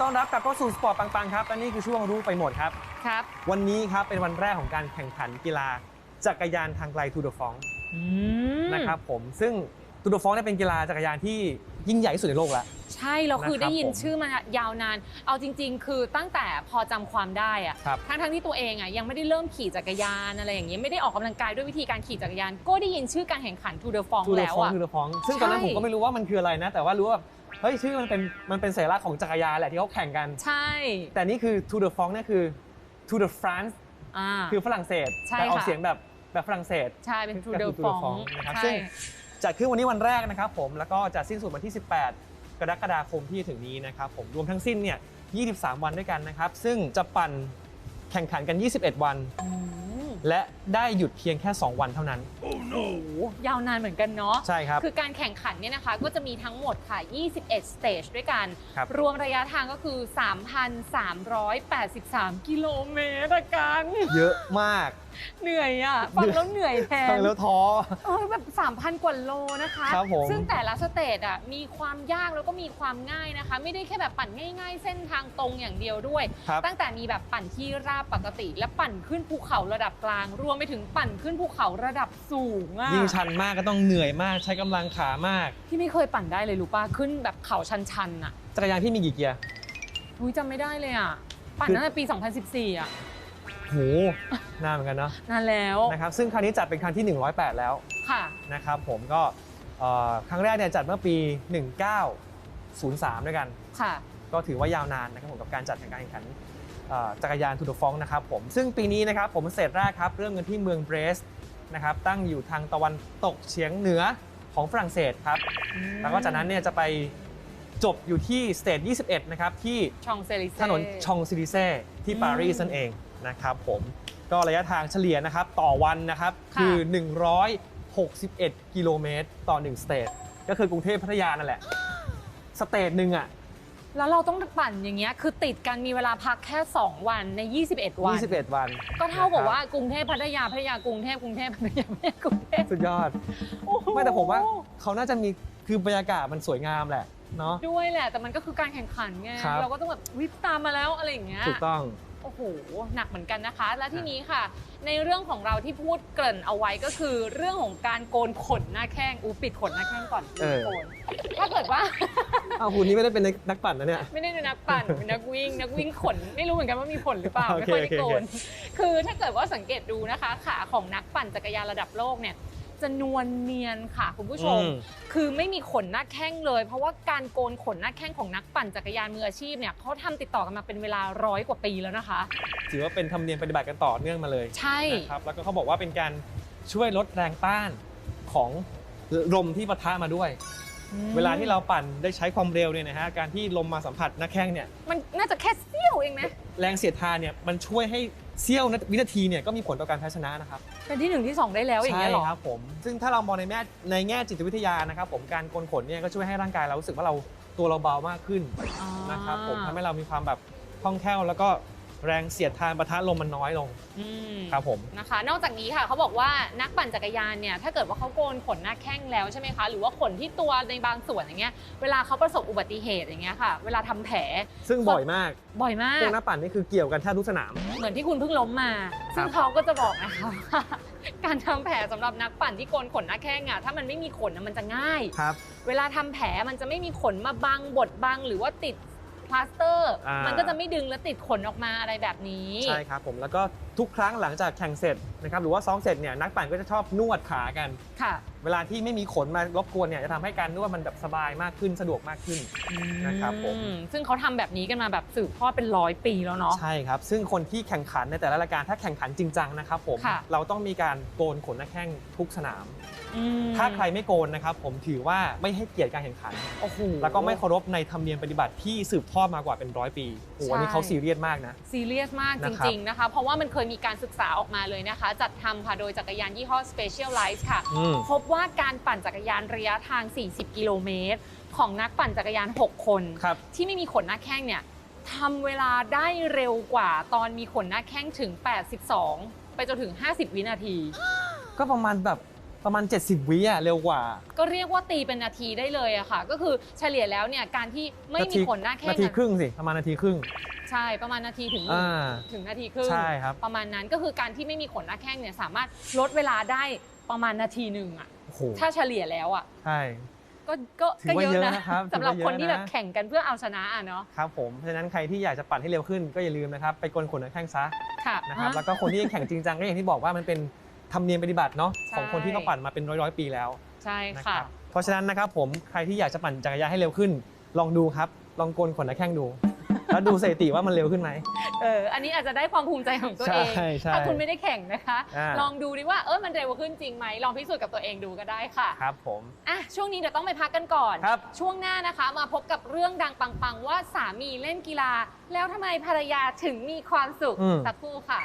ต้อนรับกลับเข้าสู่สปอร์ตปังๆครับและนี่คือช่วงรู้ไปหมดครับ ครับ วันนี้ครับเป็นวันแรกของการแข่งขันกีฬาจักรยานทางไกลทูดฟองอืมนะครับผมซึ่งทูดฟองเนี่ยเป็นกีฬาจักรยานที่ยิ่งใหญ่ที่สุดในโลกแล้ว ใช่เราคือนะครับได้ยินผมชื่อมายาวนาน เอาจริง ๆ คือตั้งแต่พอจำความได้อะครับ ทั้งทั้งๆที่ตัวเองอะยังไม่ได้เริ่มขี่จักรยานอะไรอย่างเงี้ยไม่ได้ออกกำลังกายด้วยวิธีการขี่จักรยาน ก็ได้ยินชื่อการแข่งขันทูเดอฟองทูดแล้วฟองอะ ทูดฟองซึ่งตอนนั้นใช่ ผมก็ไม่รู้ว่ามันคืออะไรนะ แต่ว่ารู้ว่า เฮ้ยชื่อมันเป็นมันเป็นสัญลักษณ์ของจักรยานแหละที่เขาแข่งกัน ใช่แต่นี่คือทูดฟองเนี่ยคือทูดฟรานซ์อ่า คือฝรั่งเศสใช่แต่ออกค่ะ เสียงแบบแบบฝรั่งเศส ใช่เป็นทูก็เดคืออฟอง Tour de France นะครับใช่ซึ่งจัดขึ้นวันนี้วันแรกนะครับผมแล้วก็จะสิ้นสุดวันที่ 18 กรกฎาคมที่จะถึงนี้นะครับผมรวมทั้งสิ้นเนี่ย 23 วันด้วยกันนะครับ ซึ่งจะปั่นแข่งขันกัน 21 วันอืม และได้หยุดเพียงแค่ 2 วันเท่านั้นโอ้โหยาวนานเหมือนกันเนาะ ใช่ครับ คือการแข่งขันเนี่ยนะคะก็จะมีทั้งหมดค่ะ 21 สเตจด้วยกัน ครับ รวมระยะทางก็คือ 3,383 กิโลเมตรอะกัน เยอะมาก เหนื่อยอะฟังแล้วเหนื่อยแทฟันงแล้วท้อเออแบบ3,000 กว่าโลนะคะ ครับผมซึ่งแต่ละสเตจอะมีความยากแล้วก็มีความง่ายนะคะ ไม่ได้แค่แบบปั่นง่าย ๆ เส้นทางตรงอย่างเดียวด้วย ครับ ตั้งแต่มีแบบปั่นที่ราบปกติ และปั่นขึ้นภูเขาระดับกลาง รวมไปถึงปั่นขึ้นภูเขาระดับสูงอะยิ่งชันมากก็ต้องเหนื่อยมากใช้กำลังขามาก ที่ไม่เคยปั่นได้เลยรู้ป่ะขึ้นแบบเขาชันๆอะจักรยานที่มีกี่เกียร์อุ้ยจำไม่ได้เลยอะปั่นคือตั้งแต่ปี 2014อะ โหนานเหมือนกันเนาะนานแล้วนะครับซึ่งครั้งนี้จัดเป็นครั้งที่ 108 แล้วค่ะนะครับผมก็เอ่อครั้งแรกเนี่ยจัดเมื่อปี 1903 ด้วยกันค่ะก็ถือว่ายาวนานนะครับผมกับการจัดการแข่งขันเอ่อจักรยานทูดฟองนะครับผมซึ่งปีนี้นะครับผมเสร็จแรกครับเริ่มกันที่เมืองเบรสต์นะครับตั้งอยู่ทางตะวันตกเฉียงเหนือของฝรั่งเศสครับแล้วก็จากนั้นเนี่ยจะไปจบอยู่ที่สเตจ21 นะครับที่ชองเซลิเซ่ถนนชองซิลิเซ่ที่อืมปารีสนั่นเอง นะครับผมก็ระยะทางเฉลี่ยนะครับต่อวันนะครับค่ะคือ 161 กิโลเมตรต่อ 1 สเตจก็คือกรุงเทพพัทยานั่นแหละ สเตจหนึ่งอะแล้วเราต้องปั่นอย่างเงี้ยคือติดกันมีเวลาพักแค่ 2 วันใน 21 วัน 21 วัน ก็เท่ากับนะครับว่ากรุงเทพพัทยาพัทยากรุงเทพกรุงเทพพัทยาพัทยากรุงเทพสุดยอดโอ้โหไม่แต่ผมว่าเขาน่าจะมีคือบรรยากาศมันสวยงามแหละเนาะด้วยแหละแต่มันก็คือการแข่งขันไงครับเราก็ต้องแบบวิบตามมาแล้วอะไรอย่างเงี้ยถูกต้อง โอ้โหหนักเหมือนกันนะคะ และที่นี้ค่ะ ในเรื่องของเราที่พูดเกริ่นเอาไว้ก็คือ เรื่องของการโกนขนหน้าแข้งอูปิดขนหน้าแข้งก่อนเออ โกนถ้าเกิดว่าอ้าวคุณนี่ไม่ได้เป็นนักปั่นนะเนี่ย ไม่ได้เป็นนักปั่น เป็นนักวิ่ง นักวิ่งขน ไม่รู้เหมือนกันว่ามีผลหรือเปล่า โอไม่เคค่อยได้โอเคโกโอเคนคือถ้าเกิดว่าสังเกตดูนะคะ ขาของนักปั่นจักรยานระดับโลกเนี่ย จะนวลเนียนค่ะคุณผู้ชม อืม คือไม่มีขนหน้าแข้งเลย เพราะว่าการโกนขนหน้าแข้งของนักปั่นจักรยานมืออาชีพเนี่ยเขาทำติดต่อกันมาเป็นเวลาร้อยกว่าปีแล้วนะคะ ถือว่าเป็นธรรมเนียมปฏิบัติกันต่อเนื่องมาเลยใช่ นะครับแล้วก็เขาบอกว่าเป็นการช่วยลดแรงต้านของลมที่ปะทะมาด้วย เวลาที่เราปั่นได้ใช้ความเร็วเนี่ยนะฮะการที่ลมมาสัมผัสหน้าแข้งเนี่ยมันน่าจะแค่เสี้ยวเองนะแรงเสียดทานเนี่ยมันช่วยให้เสี้ยวนาวินาทีเนี่ยก็มีผลต่อการแพ้ชนะนะครับเป็นที่หนึ่งที่สองได้แล้วอย่างใช่เงี้ยเหรอครับผมซึ่งถ้าเรามองในแง่ในแง่จิตวิทยานะครับผมการโกนขนเนี่ยก็ช่วยให้ร่างกายเรารู้สึกว่าเราตัวเราเบามากขึ้นอ่านะครับผมทำให้เรามีความแบบคล่องแคล่วแล้วก็ แรงเสียดทานปะทะลมมันน้อยลงอืมครับผม นะคะ นอกจากนี้ค่ะเขาบอกว่านักปั่นจักรยานเนี่ยถ้าเกิดว่าเขาโกนขนหน้าแข้งแล้วใช่ไหมคะหรือว่าขนที่ตัวในบางส่วนอย่างเงี้ยเวลาเขาประสบอุบัติเหตุอย่างเงี้ยค่ะ เวลาทำแผลซึ่งบ่อยมากบ่อยมากเรื่องหน้าปั่นนี่คือเกี่ยวกันแทบทุกสนาม เหมือนที่คุณเพิ่งล้มมา ซึ่งครับเขาก็จะบอกนะคะว่าการทำแผลสำหรับนักปั่นที่โกนขนหน้าแข้งอะถ้ามันไม่มีขนน่ะมันจะง่าย ครับ เวลาทำแผลมันจะไม่มีขนมาบังบดบังหรือว่าติด พลาสเตอร์ อ่ามั มันก็จะไม่ดึงและติดขนออกมาอะไรแบบนี้ ใช่ครับผมแล้วก็ทุกครั้งหลังจากแข่งเสร็จนะครับหรือว่าซ้อมเสร็จเนี่ยนักปั่นก็จะชอบนวดขากัน ค่ะเวลาที่ไม่มีขนมารบกวนเนี่ยจะทำให้การนวดมันแบบสบายมากขึ้นสะดวกมากขึ้น นะครับผม อืซึ่งเขาทำแบบนี้กันมาแบบสืบทอดเป็นร้อยปีแล้วเนาะ ใช่ครับ ซึ่งคนที่แข่งขันในแต่ละรายการถ้าแข่งขันจริงจังนะครับผม ค่ะ เราต้องมีการโกนขนหน้าแข้งทุกสนามอืม ถ้าใครไม่โกนนะครับผมถือว่าไม่ให้เกียรติการแข่งขัน โอ้โห แล้วก็ไม่เคารพในธรรมเนียมปฏิบัติที่สืบทอดมากว่าเป็นร้อยปีโอ้โหอันนี้ใช่เขาซีเรียสมากนะ ซีเรียสมากจนะครับริงๆนะคะ เพราะว่ามันเคยมีการศึกษาออกมาเลยนะคะ จัดทำค่ะโดยจักรยานยี่ห้อ Specialized ค่ะอืมพบว่าการปั่นจักรยานระยะทาง 40 กิโลเมตร ของนักปั่นจักรยาน 6 คนครับที่ไม่มีขนหน้าแข้งเนี่ยทำเวลาได้เร็วกว่าตอนมีขนหน้าแข้งถึง 82 ไปจนถึง 50 วินาที ก็ประมาณแบบ ประมาณ 70 วิอะเร็วกว่า ก็เรียกว่าตีเป็นนาทีได้เลยอะค่ะ ก็คือเฉลี่ยแล้วเนี่ยการที่ไม่มีขนหน้าแข้งนาทีอะครึ่งสิประมาณนาทีครึ่ง ใช่ประมาณนาทีถึงอ่าถึงนาทีครึ่งใช่ครับ ประมาณนั้นก็คือการที่ไม่มีขนหน้าแข้งเนี่ยสามารถลดเวลาได้ประมาณนาทีหนึ่งอะโอ้โหถ้าเฉลี่ยแล้วอะใช่ ก็ก็ถือก็ว่าเยอะเยอะนะนะครับสำหรับถือว่าเยอะคนที่แบบนะ แข่งกันเพื่อเอาชนะอะเนาะครับผมเพราะฉะนั้นใครที่อยากจะปั่นให้เร็วขึ้นก็อย่าลืมนะครับไปกลขนหน้าแข้งซะค่ะนะครับอะแล้วก็คนที่แข่งจริงจังก็อย่างที่บอกว่ามันเป็น ธรรมเนียมปฏิบัติเนาะใช่ของคนที่เขาปั่นมาเป็นร้อยร้อยๆปีแล้วใช่นะคค่ะรับเพราะฉะนั้นนะครับผมใครที่อยากจะปั่นจักรยานให้เร็วขึ้น ลองดูครับลองโกนขนหน้าแข้งดู แล้วดูสถิติว่ามันเร็วขึ้นไหมเอออันนี้อาจจะได้ความภูมิใจของตัวเองใช่ใช่ถ้าคุณไม่ได้แข่งนะคะอ่าลองดูดิว่าเออมันเร็วขึ้นจริงไหมลองพิสูจน์กับตัวเองดูก็ได้ค่ะครับผมอะช่วงนี้เดี๋ยวต้องไปพักกันก่อนครับช่วงหน้านะคะมาพบกับเรื่องดังปังๆ ว่าสามีเล่นกีฬา แล้วทำไมภรรยาถึงมีความสุขอืมสักครู่ค่ะ